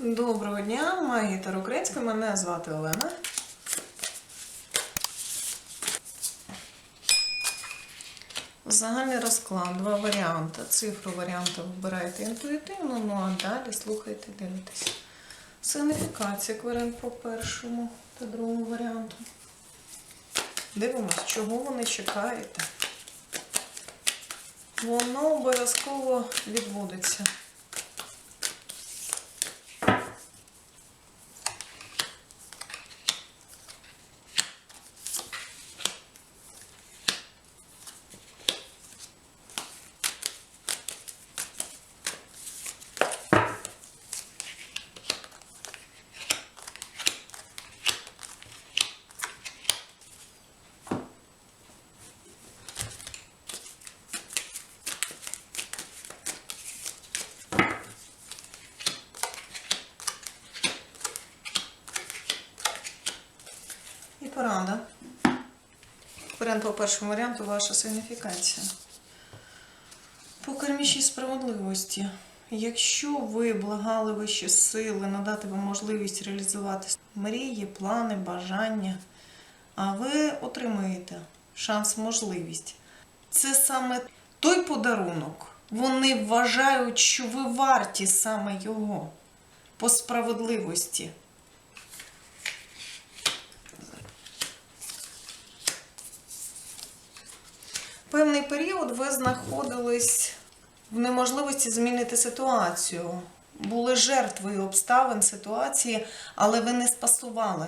Доброго дня, магія Таро Українська. Мене звати Олена. Загальний розклад, два варіанти. Цифру варіанту вибираєте інтуїтивно, ну а далі слухайте, дивитесь. Сигніфікація кварен по першому та другому варіанту. Дивимось, чого ви не чекаєте. Воно обов'язково відбудеться. І порада. Варіант по першому варіанту ваша сигніфікація. По кармічній справедливості. Якщо ви благали вищі сили надати вам можливість реалізувати мрії, плани, бажання, а ви отримаєте шанс, можливість. Це саме той подарунок. Вони вважають, що ви варті саме його по справедливості. Певний період ви знаходились в неможливості змінити ситуацію. Були жертвою обставин ситуації, але ви не спасували.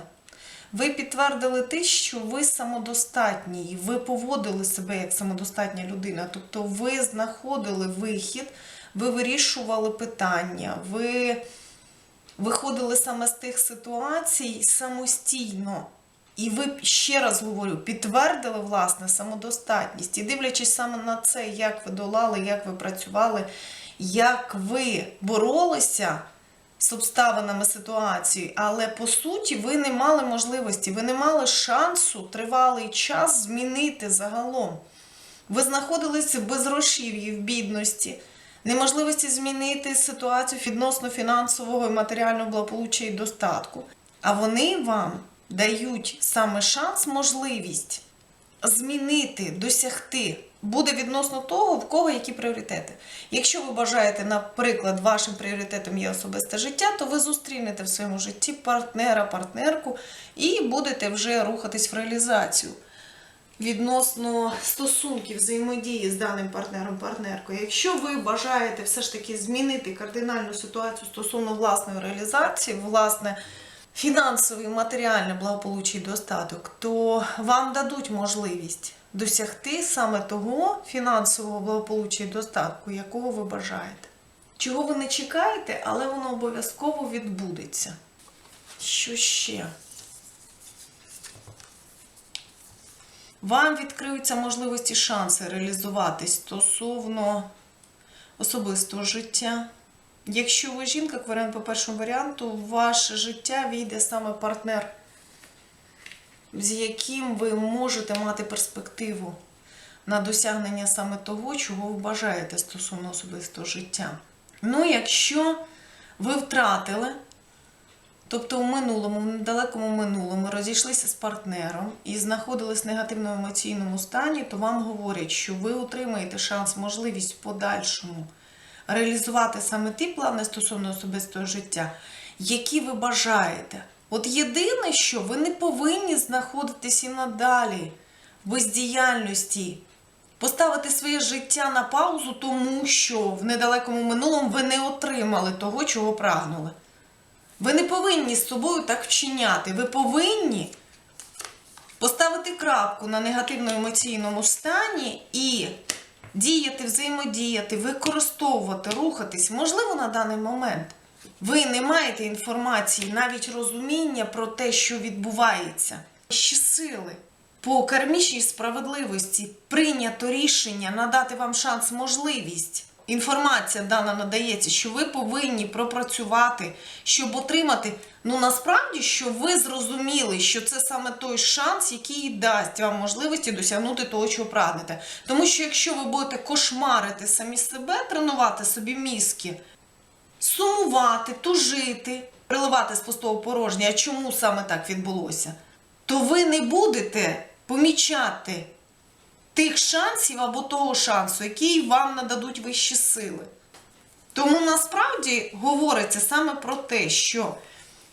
Ви підтвердили те, що ви самодостатні, і ви поводили себе як самодостатня людина. Тобто ви знаходили вихід, ви вирішували питання, ви виходили саме з тих ситуацій самостійно. І ви ще раз говорю, підтвердили власне самодостатність. І дивлячись саме на це, як ви долали, як ви працювали, як ви боролися з обставинами ситуації, але по суті ви не мали можливості, ви не мали шансу тривалий час змінити загалом. Ви знаходилися в безгрошів'ї, в бідності, неможливості змінити ситуацію відносно фінансового і матеріального благополуччя і достатку. А вони вам дають саме шанс, можливість змінити, досягти. Буде відносно того, в кого які пріоритети. Якщо ви бажаєте, наприклад, вашим пріоритетом є особисте життя, то ви зустрінете в своєму житті партнера, партнерку і будете вже рухатись в реалізацію. Відносно стосунків взаємодії з даним партнером, партнеркою, якщо ви бажаєте все ж таки змінити кардинальну ситуацію стосовно власної реалізації, власне фінансовий, матеріальне благополуччя і достаток, то вам дадуть можливість досягти саме того фінансового благополуччя і достатку, якого ви бажаєте. Чого ви не чекаєте, але воно обов'язково відбудеться. Що ще? Вам відкриються можливості шанси реалізуватись стосовно особистого життя. Якщо ви жінка, кваріант по першому варіанту, в ваше життя війде саме партнер, з яким ви можете мати перспективу на досягнення саме того, чого ви бажаєте стосовно особистого життя. Ну, якщо ви втратили, тобто в минулому, в недалекому минулому розійшлися з партнером і знаходились в негативному емоційному стані, то вам говорять, що ви отримаєте шанс, можливість в подальшому реалізувати саме ті плани стосовно особистого життя, які ви бажаєте. От єдине, що ви не повинні знаходитись і надалі в бездіяльності, поставити своє життя на паузу, тому що в недалекому минулому ви не отримали того, чого прагнули. Ви не повинні з собою так вчиняти. Ви повинні поставити крапку на негативному емоційному стані і діяти, взаємодіяти, використовувати, рухатись, можливо, на даний момент. Ви не маєте інформації, навіть розуміння про те, що відбувається. Ще сили по кармічній справедливості прийнято рішення надати вам шанс, можливість. Інформація дана надається, що ви повинні пропрацювати, щоб отримати. Ну насправді, що ви зрозуміли, що це саме той шанс, який дасть вам можливості досягнути того, чого прагнете. Тому що якщо ви будете кошмарити самі себе, тренувати собі мізки, сумувати, тужити, приливати з пустого порожня, а чому саме так відбулося, то ви не будете помічати тих шансів або того шансу, який вам нададуть вищі сили. Тому насправді говориться саме про те, що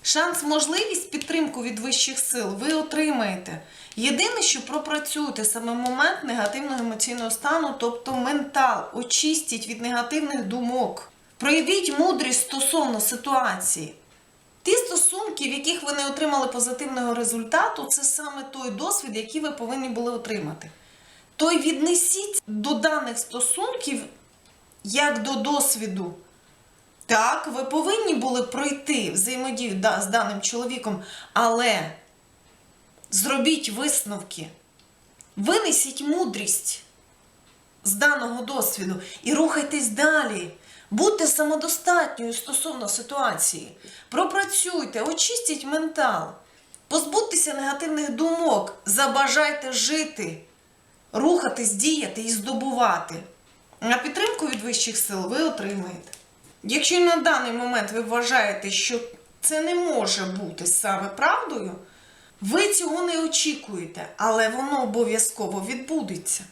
шанс, можливість, підтримку від вищих сил ви отримаєте. Єдине, що пропрацюєте саме момент негативного емоційного стану, тобто ментал, очистіть від негативних думок. Проявіть мудрість стосовно ситуації. Ті стосунки, в яких ви не отримали позитивного результату, це саме той досвід, який ви повинні були отримати. То й віднесіть до даних стосунків як до досвіду. Так, ви повинні були пройти взаємодію да, з даним чоловіком, але зробіть висновки, винесіть мудрість з даного досвіду і рухайтесь далі. Будьте самодостатньою стосовно ситуації. Пропрацюйте, очистіть ментал, позбудьтеся негативних думок, забажайте жити, рухатись, діяти і здобувати. А підтримку від вищих сил ви отримаєте. Якщо на даний момент ви вважаєте, що це не може бути саме правдою, ви цього не очікуєте, але воно обов'язково відбудеться.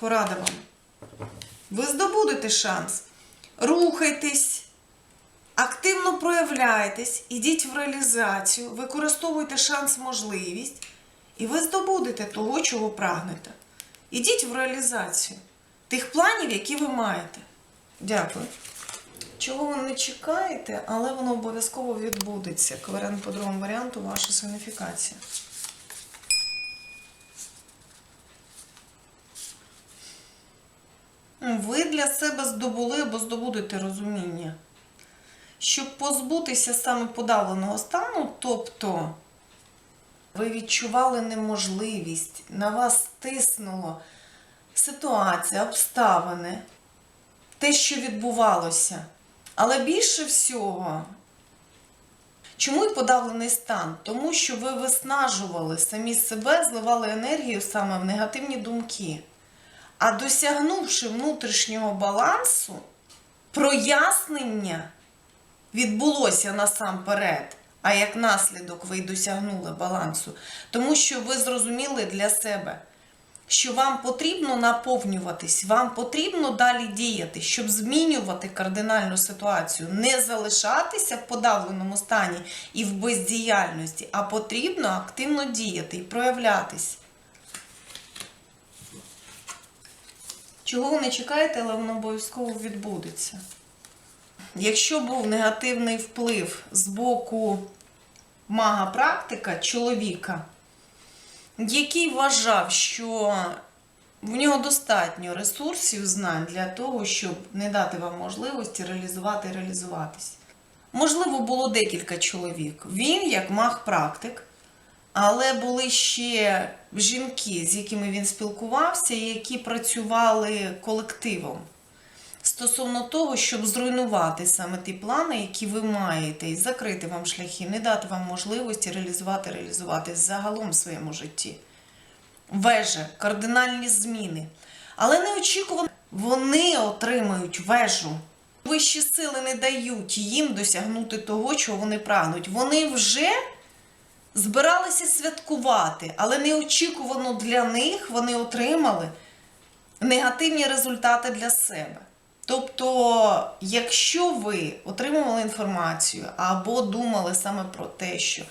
Порада вам. Ви здобудете шанс. Рухайтесь, активно проявляйтесь, ідіть в реалізацію, використовуйте шанс, можливість, і ви здобудете того, чого прагнете. Ідіть в реалізацію тих планів, які ви маєте. Дякую. Чого ви не чекаєте, але воно обов'язково відбудеться. Кварен по другому варіанту ваша сигніфікація. Ви для себе здобули або здобудете розуміння. Щоб позбутися саме подавленого стану, тобто ви відчували неможливість, на вас тиснуло ситуація, обставини, те, що відбувалося. Але більше всього, чому й подавлений стан? Тому що ви виснажували самі себе, зливали енергію саме в негативні думки. А досягнувши внутрішнього балансу, прояснення відбулося насамперед. А як наслідок ви й досягнули балансу, тому що ви зрозуміли для себе, що вам потрібно наповнюватись, вам потрібно далі діяти, щоб змінювати кардинальну ситуацію, не залишатися в подавленому стані і в бездіяльності, а потрібно активно діяти і проявлятись. Чого ви не чекаєте, але воно обов'язково відбудеться. Якщо був негативний вплив з боку мага-практика чоловіка, який вважав, що в нього достатньо ресурсів, знань для того, щоб не дати вам можливості реалізувати і реалізуватись. Можливо, було декілька чоловік. Він, як маг-практик, але були ще жінки, з якими він спілкувався, які працювали колективом стосовно того, щоб зруйнувати саме ті плани, які ви маєте, і закрити вам шляхи, не дати вам можливості реалізувати, реалізувати загалом в своєму житті. Вежа, кардинальні зміни. Але неочікувано вони отримають вежу. Вищі сили не дають їм досягнути того, чого вони прагнуть. Вони вже збиралися святкувати, але неочікувано для них вони отримали негативні результати для себе. Тобто, якщо ви отримували інформацію або думали саме про те, що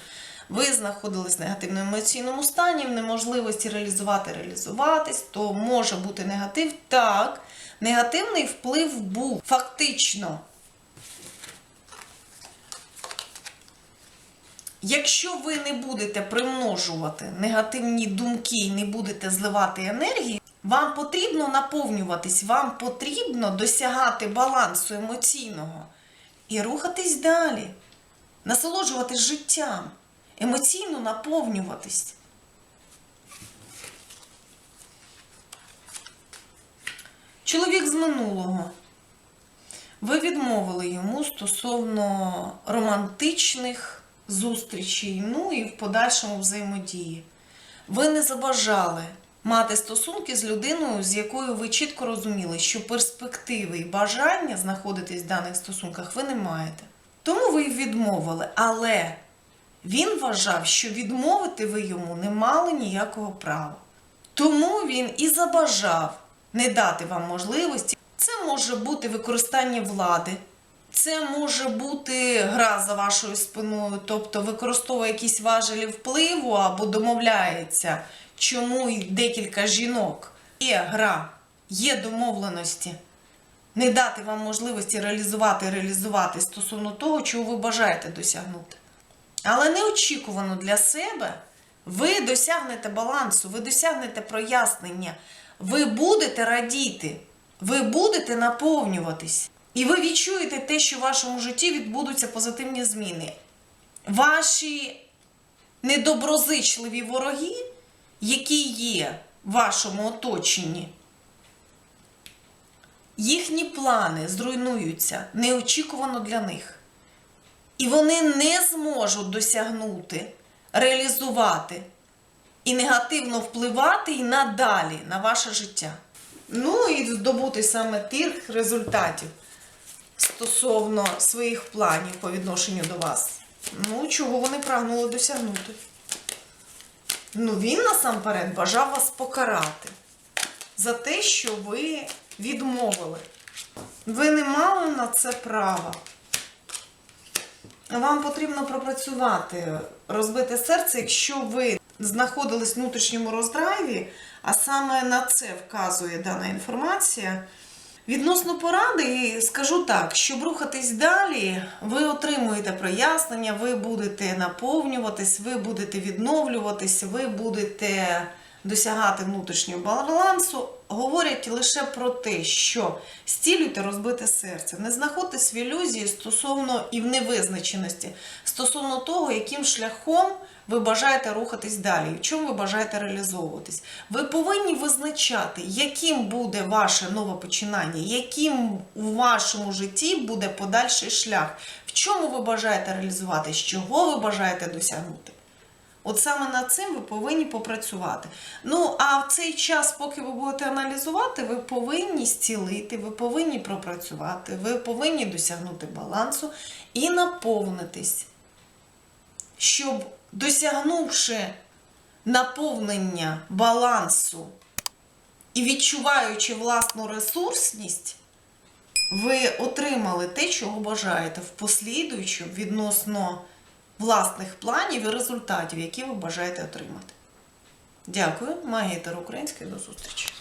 ви знаходились в негативному емоційному стані, в неможливості реалізувати, реалізуватись, то може бути негатив. Так, негативний вплив був фактично. Якщо ви не будете примножувати негативні думки і не будете зливати енергію, вам потрібно наповнюватись, вам потрібно досягати балансу емоційного і рухатись далі, насолоджуватись життям, емоційно наповнюватись. Чоловік з минулого. Ви відмовили йому стосовно романтичних зустрічей, ну і в подальшому взаємодії. Ви не забажали мати стосунки з людиною, з якою ви чітко розуміли, що перспективи і бажання знаходитись в даних стосунках ви не маєте. Тому ви відмовили. Але він вважав, що відмовити ви йому не мали ніякого права. Тому він і забажав не дати вам можливості. Це може бути використання влади, це може бути гра за вашою спиною, тобто використовує якісь важелі впливу або домовляється, чому і декілька жінок. Є гра, є домовленості. Не дати вам можливості реалізувати, реалізувати стосовно того, чого ви бажаєте досягнути. Але неочікувано для себе ви досягнете балансу, ви досягнете прояснення, ви будете радіти, ви будете наповнюватись. І ви відчуєте те, що в вашому житті відбудуться позитивні зміни. Ваші недоброзичливі вороги, які є в вашому оточенні, їхні плани зруйнуються неочікувано для них. І вони не зможуть досягнути, реалізувати і негативно впливати і надалі на ваше життя. Ну і здобути саме тих результатів стосовно своїх планів по відношенню до вас. Ну, чого вони прагнули досягнути. Ну, він насамперед бажав вас покарати за те, що ви відмовили. Ви не мали на це права. Вам потрібно пропрацювати, розбите серце, якщо ви знаходились в внутрішньому роздрайві, а саме на це вказує дана інформація. Відносно поради, скажу так, щоб рухатись далі, ви отримуєте прояснення, ви будете наповнюватись, ви будете відновлюватись, ви будете досягати внутрішнього балансу. Говорять лише про те, що стілюйте розбите серце, не знаходьтесь в ілюзії стосовно і в невизначеності, стосовно того, яким шляхом ви бажаєте рухатись далі, в чому ви бажаєте реалізовуватись. Ви повинні визначати, яким буде ваше нове починання, яким у вашому житті буде подальший шлях, в чому ви бажаєте реалізуватись, чого ви бажаєте досягнути. От саме над цим ви повинні попрацювати. Ну, а в цей час, поки ви будете аналізувати, ви повинні зцілити, ви повинні пропрацювати, ви повинні досягнути балансу і наповнитись, щоб досягнувши наповнення балансу і відчуваючи власну ресурсність, ви отримали те, чого бажаєте в послідуючу відносно власних планів і результатів, які ви бажаєте отримати. Дякую, магія Української, до зустрічі!